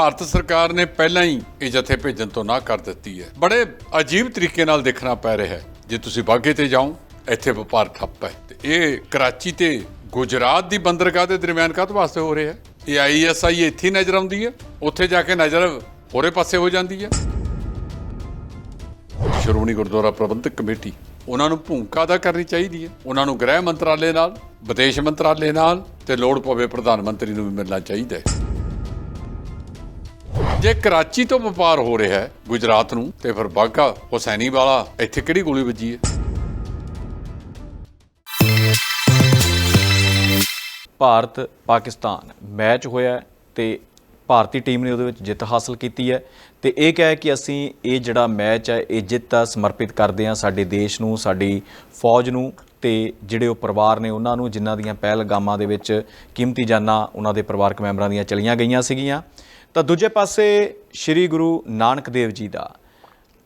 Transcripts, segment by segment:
ਭਾਰਤ ਸਰਕਾਰ ਨੇ ਪਹਿਲਾਂ ਹੀ ਇਹ ਜਥੇ ਭੇਜਣ ਤੋਂ ਨਾ ਕਰ ਦਿੱਤੀ ਹੈ। ਬੜੇ ਅਜੀਬ ਤਰੀਕੇ ਨਾਲ ਦੇਖਣਾ ਪੈ ਰਿਹਾ ਹੈ। ਜੇ ਤੁਸੀਂ ਬਾਗੇ ਤੇ ਜਾਓ, ਇੱਥੇ ਵਪਾਰ ਠੱਪ ਹੈ। ਤੇ ਇਹ ਕਰਾਚੀ ਤੇ ਗੁਜਰਾਤ ਦੀ ਬੰਦਰਗਾਹ ਦੇ ਦਰਮਿਆਨ ਕਾਹਦੇ ਵਾਸਤੇ ਹੋ ਰਿਹਾ ਹੈ? ਇਹ ਆਈਐਸਆਈ ਇੱਥੇ ਨਜ਼ਰ ਆਉਂਦੀ ਹੈ। ਉੱਥੇ ਜਾ ਕੇ ਨਜ਼ਰ ਹੋਰੇ ਪਾਸੇ ਹੋ ਜਾਂਦੀ ਹੈ। ਸ਼੍ਰੋਮਣੀ ਗੁਰਦੁਆਰਾ ਪ੍ਰਬੰਧਕ ਕਮੇਟੀ ਉਹਨਾਂ ਨੂੰ ਭੂਮਿਕਾ ਅਦਾ ਕਰਨੀ ਚਾਹੀਦੀ ਹੈ। ਉਹਨਾਂ ਨੂੰ ਗ੍ਰਹਿ ਮੰਤਰਾਲੇ ਨਾਲ, ਵਿਦੇਸ਼ ਮੰਤਰਾਲੇ ਨਾਲ ਤੇ ਲੋੜ ਪਵੇ ਪ੍ਰਧਾਨ ਮੰਤਰੀ ਨੂੰ ਵੀ ਮਿਲਣਾ ਚਾਹੀਦਾ ਹੈ। ਜੇ ਕਰਾਚੀ ਤੋਂ ਵਪਾਰ ਹੋ ਰਿਹਾ ਹੈ ਗੁਜਰਾਤ ਨੂੰ, ਤੇ ਫਿਰ ਬਾਗਾ ਹੁਸੈਨੀ ਵਾਲਾ ਇੱਥੇ ਕਿਹੜੀ ਗੋਲੀ ਵੱਜੀ ਹੈ? ਭਾਰਤ, ਪਾਕਿਸਤਾਨ, ਮੈਚ ਹੋਇਆ ਹੈ ਤੇ ਭਾਰਤੀ ਟੀਮ ਨੇ ਉਹਦੇ ਵਿੱਚ ਜਿੱਤ ਹਾਸਲ ਕੀਤੀ ਹੈ। ਤੇ ਇਹ ਕਹਿ ਕਿ ਅਸੀਂ ਇਹ ਜਿਹੜਾ ਮੈਚ ਹੈ, ਇਹ ਜਿੱਤ ਆ ਸਮਰਪਿਤ ਕਰਦੇ ਹਾਂ ਸਾਡੇ ਦੇਸ਼ ਨੂੰ, ਸਾਡੀ ਫੌਜ ਨੂੰ ਤੇ ਜਿਹੜੇ ਉਹ ਪਰਿਵਾਰ ਨੇ ਉਹਨਾਂ ਨੂੰ, ਜਿਨ੍ਹਾਂ ਦੀਆਂ ਪਹਿਲਗਾਮਾਂ ਦੇ ਵਿੱਚ ਕੀਮਤੀ ਜਾਨਾਂ ਉਹਨਾਂ ਦੇ ਪਰਿਵਾਰਕ ਮੈਂਬਰਾਂ ਦੀਆਂ ਚਲੀਆਂ ਗਈਆਂ ਸੀਗੀਆਂ। ਤਾਂ ਦੂਜੇ ਪਾਸੇ ਸ੍ਰੀ ਗੁਰੂ ਨਾਨਕ ਦੇਵ ਜੀ ਦਾ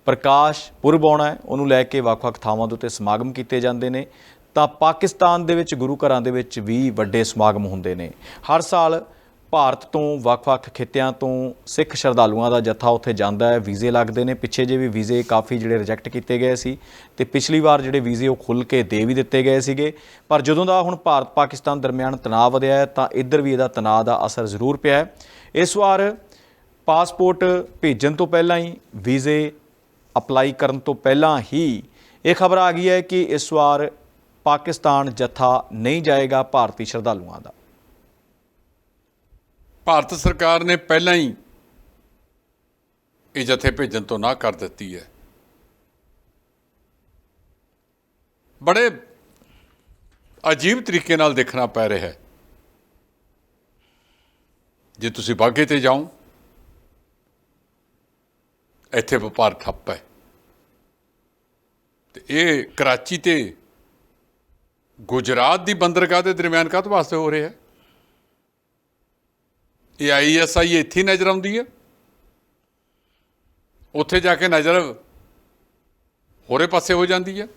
ਪ੍ਰਕਾਸ਼ ਪੁਰਬ ਆਉਣਾ ਹੈ, ਉਹਨੂੰ ਲੈ ਕੇ ਵੱਖ-ਵੱਖ ਥਾਵਾਂ ਦੇ ਉੱਤੇ ਸਮਾਗਮ ਕੀਤੇ ਜਾਂਦੇ ਨੇ। ਤਾਂ ਪਾਕਿਸਤਾਨ ਦੇ ਵਿੱਚ ਗੁਰੂ ਘਰਾਂ ਦੇ ਵਿੱਚ ਵੀ ਵੱਡੇ ਸਮਾਗਮ ਹੁੰਦੇ ਨੇ। ਹਰ ਸਾਲ ਭਾਰਤ ਤੋਂ ਵੱਖ-ਵੱਖ ਖਿੱਤਿਆਂ ਤੋਂ ਸਿੱਖ ਸ਼ਰਧਾਲੂਆਂ ਦਾ ਜੱਥਾ ਉੱਥੇ ਜਾਂਦਾ ਹੈ। ਵੀਜ਼ੇ ਲੱਗਦੇ ਨੇ। ਪਿੱਛੇ ਜੇ ਵੀ ਵੀਜ਼ੇ ਕਾਫੀ ਜਿਹੜੇ ਰਿਜੈਕਟ ਕੀਤੇ ਗਏ ਸੀ ਤੇ ਪਿਛਲੀ ਵਾਰ ਜਿਹੜੇ ਵੀਜ਼ੇ ਉਹ ਖੁੱਲ ਕੇ ਦੇ ਵੀ ਦਿੱਤੇ ਗਏ ਸੀਗੇ। ਪਰ ਜਦੋਂ ਦਾ ਹੁਣ ਭਾਰਤ ਪਾਕਿਸਤਾਨ ਦਰਮਿਆਨ ਤਣਾਅ ਵਧਿਆ ਹੈ, ਤਾਂ ਇੱਧਰ ਵੀ ਇਹਦਾ ਤਣਾਅ ਦਾ ਅਸਰ ਜ਼ਰੂਰ ਪਿਆ ਹੈ। ਇਸ ਵਾਰ ਪਾਸਪੋਰਟ ਭੇਜਣ ਤੋਂ ਪਹਿਲਾਂ ਹੀ, ਵੀਜ਼ੇ ਅਪਲਾਈ ਕਰਨ ਤੋਂ ਪਹਿਲਾਂ ਹੀ ਇਹ ਖਬਰ ਆ ਗਈ ਹੈ ਕਿ ਇਸ ਵਾਰ ਪਾਕਿਸਤਾਨ ਜੱਥਾ ਨਹੀਂ ਜਾਏਗਾ ਭਾਰਤੀ ਸ਼ਰਧਾਲੂਆਂ ਦਾ। ਭਾਰਤ ਸਰਕਾਰ ਨੇ ਪਹਿਲਾਂ ਹੀ ਇਹ ਜਥੇ ਭੇਜਣ ਤੋਂ ਨਾ ਕਰ ਦਿੱਤੀ ਹੈ। ਬੜੇ ਅਜੀਬ ਤਰੀਕੇ ਨਾਲ ਦੇਖਣਾ ਪੈ ਰਿਹਾ ਹੈ ਜੇ ਤੁਸੀਂ ਬਾਗੇ ਤੇ ਜਾਓ, ਇੱਥੇ ਵਪਾਰ ਠੱਪ ਹੈ। ਤੇ ਇਹ ਕਰਾਚੀ ਤੇ ਗੁਜਰਾਤ ਦੀ ਬੰਦਰਗਾਹ ਦੇ ਦਰਮਿਆਨ ਕਾਹਤ ਵਾਸਤੇ ਹੋ ਰਿਹਾ ਹੈ? ਇਹ ਆਈਐਸਆਈ ਇੱਥੇ ਨਜ਼ਰ ਆਉਂਦੀ ਹੈ। ਉੱਥੇ ਜਾ ਕੇ ਨਜ਼ਰ ਹੋਰੇ ਪਾਸੇ ਹੋ ਜਾਂਦੀ ਹੈ।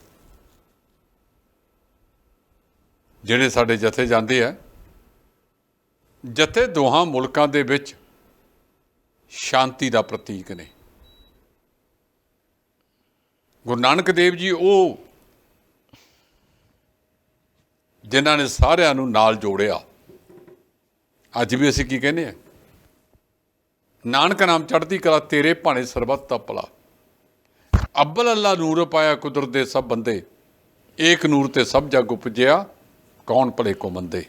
ਜਿਹੜੇ ਸਾਡੇ ਜਥੇ ਜਾਂਦੇ ਆ ਜਥੇ ਦੋਹਾਂ ਮੁਲਕਾਂ ਦੇ ਵਿੱਚ ਸ਼ਾਂਤੀ ਦਾ ਪ੍ਰਤੀਕ ਨੇ। ਗੁਰੂ ਨਾਨਕ ਦੇਵ ਜੀ ਉਹ ਜਿਨ੍ਹਾਂ ਨੇ ਸਾਰਿਆਂ ਨੂੰ ਨਾਲ ਜੋੜਿਆ। ਅੱਜ ਵੀ ਅਸੀਂ ਕੀ ਕਹਿੰਦੇ ਆ ਨਾਨਕ ਨਾਮ ਚੜ੍ਹਦੀ ਕਲਾ ਤੇਰੇ ਭਾਣੇ ਸਰਬੱਤ ਦਾ ਭਲਾ। ਅੱਬਲ ਅੱਲਾ ਨੂਰ ਪਾਇਆ ਕੁਦਰਤ ਦੇ ਸਭ ਬੰਦੇ, ਏਕ ਨੂਰ ਤੇ ਸਭ ਜਗ ਉਪਜਿਆ, ਕੌਣ ਭਲੇ ਕੋ ਮੰਦੇ?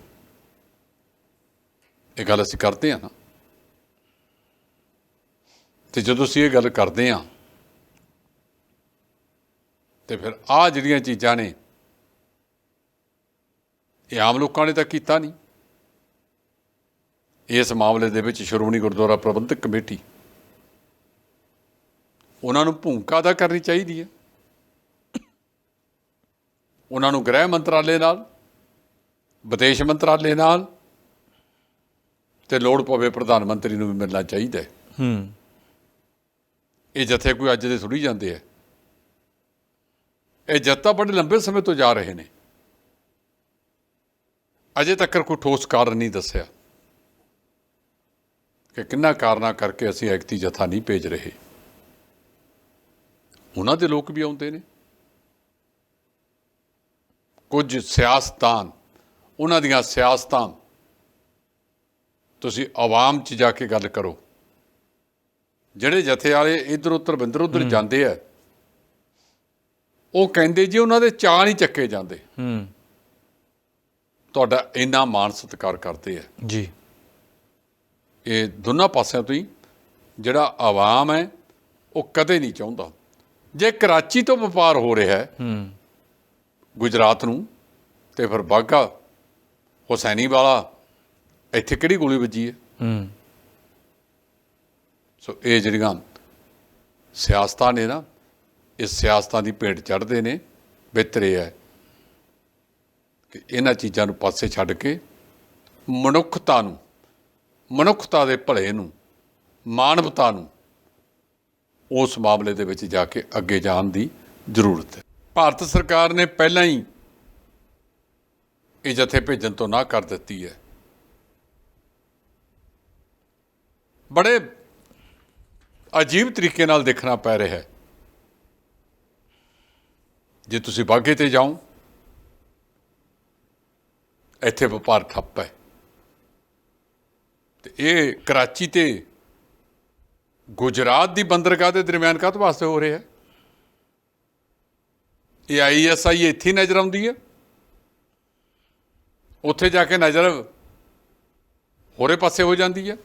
ਇਹ ਗੱਲ ਅਸੀਂ ਕਰਦੇ ਆ ਨਾ। ਤੇ ਜਦੋਂ ਅਸੀਂ ਇਹ ਗੱਲ ਕਰਦੇ ਆ ਤੇ ਫਿਰ ਆ ਜਿਹੜੀਆਂ ਚੀਜ਼ਾਂ ਨੇ, ਇਹ ਆਮ ਲੋਕਾਂ ਨੇ ਤਾਂ ਕੀਤਾ ਨਹੀਂ। ਇਸ ਮਾਮਲੇ ਦੇ ਵਿੱਚ ਸ਼੍ਰੋਮਣੀ ਗੁਰਦੁਆਰਾ ਪ੍ਰਬੰਧਕ ਕਮੇਟੀ, ਉਹਨਾਂ ਨੂੰ ਭੂਮਿਕਾ ਅਦਾ ਕਰਨੀ ਚਾਹੀਦੀ ਹੈ। ਉਹਨਾਂ ਨੂੰ ਗ੍ਰਹਿ ਮੰਤਰਾਲੇ ਨਾਲ, ਵਿਦੇਸ਼ ਮੰਤਰਾਲੇ ਨਾਲ ਤੇ ਲੋੜ ਪਵੇ ਪ੍ਰਧਾਨ ਮੰਤਰੀ ਨੂੰ ਵੀ ਮਿਲਣਾ ਚਾਹੀਦਾ ਹੈ। ਹੂੰ। ਇਹ ਜਥੇ ਕੋਈ ਅੱਜ ਦੇ ਥੋੜੀ ਜਾਂਦੇ ਆ। ਇਹ ਜੱਤਾ ਬੜੇ ਲੰਬੇ ਸਮੇਂ ਤੋਂ ਜਾ ਰਹੇ ਨੇ। ਅਜੇ ਤੱਕ ਕੋਈ ਠੋਸ ਕਾਰਨ ਨਹੀਂ ਦੱਸਿਆ। ਕਿ ਕਿੰਨਾ ਕਾਰਨਾ ਕਰਕੇ ਅਸੀਂ ਐਕਤੀ ਜਥਾ ਨਹੀਂ ਭੇਜ ਰਹੇ। ਉਹਨਾਂ ਦੇ ਲੋਕ ਵੀ ਆਉਂਦੇ ਨੇ। ਕੁਝ ਸਿਆਸਤਾਨ ਉਹਨਾਂ ਦੀਆਂ ਸਿਆਸਤਾਂ ਤੁਸੀਂ ਆਵਾਮ 'ਚ ਜਾ ਕੇ ਗੱਲ ਕਰੋ। ਜਿਹੜੇ ਜਥੇ ਵਾਲੇ ਇਧਰ ਉਧਰ ਬਿੰਦਰ ਉਧਰ ਜਾਂਦੇ ਆ ਉਹ ਕਹਿੰਦੇ ਜੀ ਉਹਨਾਂ ਦੇ ਚਾਹ ਨਹੀਂ ਚੱਕੇ ਜਾਂਦੇ। ਹੂੰ। ਤੁਹਾਡਾ ਇੰਨਾ ਮਾਣ ਸਤਿਕਾਰ ਕਰਦੇ ਆ। ਜੀ। ਇਹ ਦੋਨਾਂ ਪਾਸਿਆਂ ਤੋਂ ਹੀ ਜਿਹੜਾ ਆਵਾਮ ਹੈ ਉਹ ਕਦੇ ਨਹੀਂ ਚਾਹੁੰਦਾ। ਜੇ ਕਰਾਚੀ ਤੋਂ ਵਪਾਰ ਹੋ ਰਿਹਾ ਹੈ ਹੂੰ। ਗੁਜਰਾਤ ਨੂੰ ਤੇ ਫਿਰ ਬਾਗਾ ਹੁਸੈਨੀ ਵਾਲਾ ਇੱਥੇ ਕਿਹੜੀ ਗੋਲੀ ਵੱਜੀ ਹੈ? ਹੂੰ। ਸੋ ਇਹ ਜਿਹੜੀਆਂ ਸਿਆਸਤਾਂ ਨੇ ਨਾ ਇਸ ਸਿਆਸਤਾਂ ਦੀ ਭੇਟ ਚੜ੍ਹਦੇ ਨੇ ਬਿਹਤਰ ਇਹ ਹੈ ਕਿ ਇਹਨਾਂ ਚੀਜ਼ਾਂ ਨੂੰ ਪਾਸੇ ਛੱਡ ਕੇ ਮਨੁੱਖਤਾ ਨੂੰ ਮਨੁੱਖਤਾ ਦੇ ਭਲੇ ਨੂੰ ਮਾਨਵਤਾ ਨੂੰ ਉਸ ਮਾਮਲੇ ਦੇ ਵਿੱਚ ਜਾ ਕੇ ਅੱਗੇ ਜਾਣ ਦੀ ਜ਼ਰੂਰਤ ਹੈ। ਭਾਰਤ ਸਰਕਾਰ ਨੇ ਪਹਿਲਾਂ ਹੀ ਇਹ ਜਥੇ ਭੇਜਣ ਤੋਂ ਨਾ ਕਰ ਦਿੱਤੀ ਹੈ। ਬੜੇ ਅਜੀਬ ਤਰੀਕੇ ਨਾਲ ਦੇਖਣਾ ਪੈ ਰਿਹਾ ਹੈ। ਜੇ ਤੁਸੀਂ ਬਾਗੇ ਤੇ ਜਾਓ, ਇੱਥੇ ਵਪਾਰ ਠੱਪ ਹੈ। ਤੇ ਇਹ ਕਰਾਚੀ ਤੇ ਗੁਜਰਾਤ ਦੀ ਬੰਦਰਗਾਹ ਦੇ ਦਰਮਿਆਨ ਕਾਹਤ ਵਾਸਤੇ ਹੋ ਰਿਹਾ ਹੈ? ਇਹ ਆਈਐਸਆਈ ਇੱਥੇ ਹੀ ਨਜ਼ਰ ਆਉਂਦੀ ਹੈ। ਉੱਥੇ ਜਾ ਕੇ ਨਜ਼ਰ ਹੋਰੇ ਪਾਸੇ ਹੋ ਜਾਂਦੀ ਹੈ।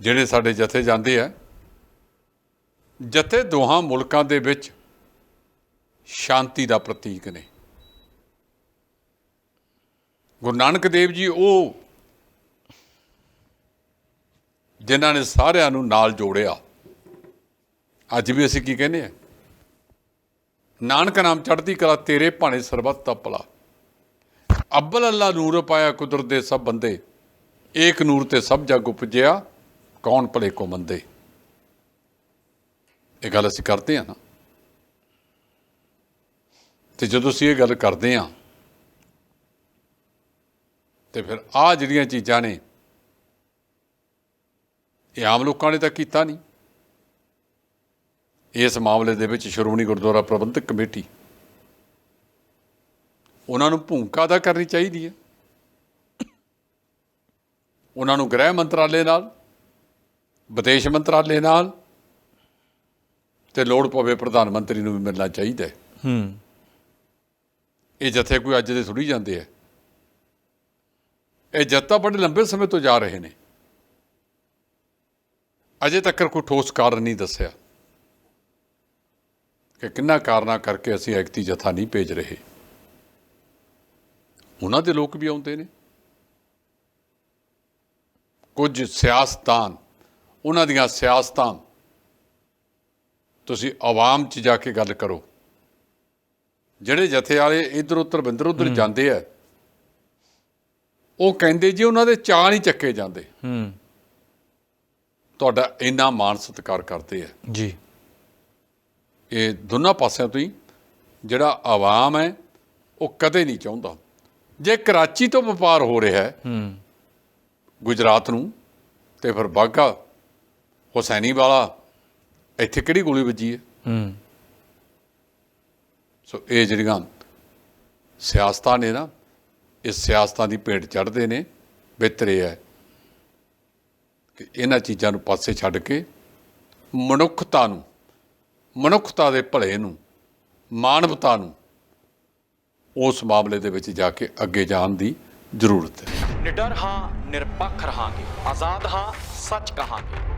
ਜਿਹੜੇ ਸਾਡੇ ਜਥੇ ਜਾਂਦੇ ਆ, ਜਥੇ ਦੋਹਾਂ ਮੁਲਕਾਂ ਦੇ ਵਿੱਚ ਸ਼ਾਂਤੀ ਦਾ ਪ੍ਰਤੀਕ ਨੇ। ਗੁਰੂ ਨਾਨਕ ਦੇਵ ਜੀ ਉਹ ਜਿਨ੍ਹਾਂ ਨੇ ਸਾਰਿਆਂ ਨੂੰ ਨਾਲ ਜੋੜਿਆ। ਅੱਜ ਵੀ ਅਸੀਂ ਕੀ ਕਹਿੰਦੇ ਆ, ਨਾਨਕ ਨਾਮ ਚੜ੍ਹਦੀ ਕਲਾ, ਤੇਰੇ ਭਾਣੇ ਸਰਬੱਤ ਦਾ ਭਲਾ। ਅੱਬਲ ਅੱਲਾ ਨੂਰ ਪਾਇਆ ਕੁਦਰਤ ਦੇ ਸਭ ਬੰਦੇ, ਏਕ ਨੂਰ ਤੇ ਸਭ ਜਗ ਉਪਜਿਆ। ਕੌਣ ਭਲੇ ਕੋ ਮੰਦੇ? ਇਹ ਗੱਲ ਅਸੀਂ ਕਰਦੇ ਆ ਨਾ। ਤੇ ਜਦੋਂ ਅਸੀਂ ਇਹ ਗੱਲ ਕਰਦੇ ਆ ਤੇ ਫਿਰ ਆ ਜਿਹੜੀਆਂ ਚੀਜ਼ਾਂ ਨੇ, ਇਹ ਆਮ ਲੋਕਾਂ ਨੇ ਤਾਂ ਕੀਤਾ ਨਹੀਂ। ਇਸ ਮਾਮਲੇ ਦੇ ਵਿੱਚ ਸ਼੍ਰੋਮਣੀ ਗੁਰਦੁਆਰਾ ਪ੍ਰਬੰਧਕ ਕਮੇਟੀ ਉਹਨਾਂ ਨੂੰ ਭੂਮਿਕਾ ਅਦਾ ਕਰਨੀ ਚਾਹੀਦੀ ਹੈ। ਉਹਨਾਂ ਨੂੰ ਗ੍ਰਹਿ ਮੰਤਰਾਲੇ ਨਾਲ ਵਿਦੇਸ਼ ਮੰਤਰਾਲੇ ਨਾਲ ਤੇ ਲੋੜ ਪਵੇ ਪ੍ਰਧਾਨ ਮੰਤਰੀ ਨੂੰ ਵੀ ਮਿਲਣਾ ਚਾਹੀਦਾ ਹੈ। ਹੂੰ। ਇਹ ਜਥੇ ਕੋਈ ਅੱਜ ਦੇ ਥੋੜੀ ਜਾਂਦੇ ਆ। ਇਹ ਜੱਤਾ ਬੜੇ ਲੰਬੇ ਸਮੇਂ ਤੋਂ ਜਾ ਰਹੇ ਨੇ। ਅਜੇ ਤੱਕ ਕੋਈ ਠੋਸ ਕਾਰਨ ਨਹੀਂ ਦੱਸਿਆ। ਕਿ ਕਿੰਨਾ ਕਾਰਨਾਂ ਕਰਕੇ ਅਸੀਂ ਐਕਤੀ ਜਥਾ ਨਹੀਂ ਭੇਜ ਰਹੇ। ਉਹਨਾਂ ਦੇ ਲੋਕ ਵੀ ਆਉਂਦੇ ਨੇ। ਕੁਝ ਸਿਆਸਤਾਨ ਉਹਨਾਂ ਦੀਆਂ ਸਿਆਸਤਾਂ। ਤੁਸੀਂ ਆਵਾਮ 'ਚ ਜਾ ਕੇ ਗੱਲ ਕਰੋ। ਜਿਹੜੇ ਜਥੇ ਵਾਲੇ ਇੱਧਰ ਉੱਧਰ ਬਿੰਦਰ ਉੱਧਰ ਜਾਂਦੇ ਆ ਉਹ ਕਹਿੰਦੇ ਜੀ ਉਹਨਾਂ ਦੇ ਚਾਹ ਨਹੀਂ ਚੱਕੇ ਜਾਂਦੇ। ਹੂੰ। ਤੁਹਾਡਾ ਇੰਨਾ ਮਾਣ ਸਤਿਕਾਰ ਕਰਦੇ ਆ। ਜੀ। ਇਹ ਦੋਨਾਂ ਪਾਸਿਆਂ ਤੋਂ ਹੀ ਜਿਹੜਾ ਆਵਾਮ ਹੈ ਉਹ ਕਦੇ ਨਹੀਂ ਚਾਹੁੰਦਾ। ਜੇ ਕਰਾਚੀ ਤੋਂ ਵਪਾਰ ਹੋ ਰਿਹਾ ਹੈ ਹੂੰ। ਗੁਜਰਾਤ ਨੂੰ ਤੇ ਫਿਰ ਬਾਗਾ ਹੁਸੈਨੀ ਵਾਲਾ ਇੱਥੇ ਕਿਹੜੀ ਗੋਲੀ ਵੱਜੀ ਹੈ? ਹੂੰ। ਸੋ ਇਹ ਜਿਹੜੀਆਂ ਸਿਆਸਤਾਂ ਨੇ ਨਾ ਇਹ ਸਿਆਸਤਾਂ ਦੀ ਭੇਟ ਚੜ੍ਹਦੇ ਨੇ ਬਿਹਤਰ ਇਹ ਹੈ ਕਿ ਇਹਨਾਂ ਚੀਜ਼ਾਂ ਨੂੰ ਪਾਸੇ ਛੱਡ ਕੇ ਮਨੁੱਖਤਾ ਨੂੰ ਮਨੁੱਖਤਾ ਦੇ ਭਲੇ ਨੂੰ ਮਾਨਵਤਾ ਨੂੰ ਉਸ ਮਾਮਲੇ ਦੇ ਵਿੱਚ ਜਾ ਕੇ ਅੱਗੇ ਜਾਣ ਦੀ ਜ਼ਰੂਰਤ ਹੈ। ਨਿਡਰ ਹਾਂ ਨਿਰਪੱਖ ਰਹਾਂਗੇ ਆਜ਼ਾਦ ਹਾਂ ਸੱਚ ਕਹਾਂਗੇ।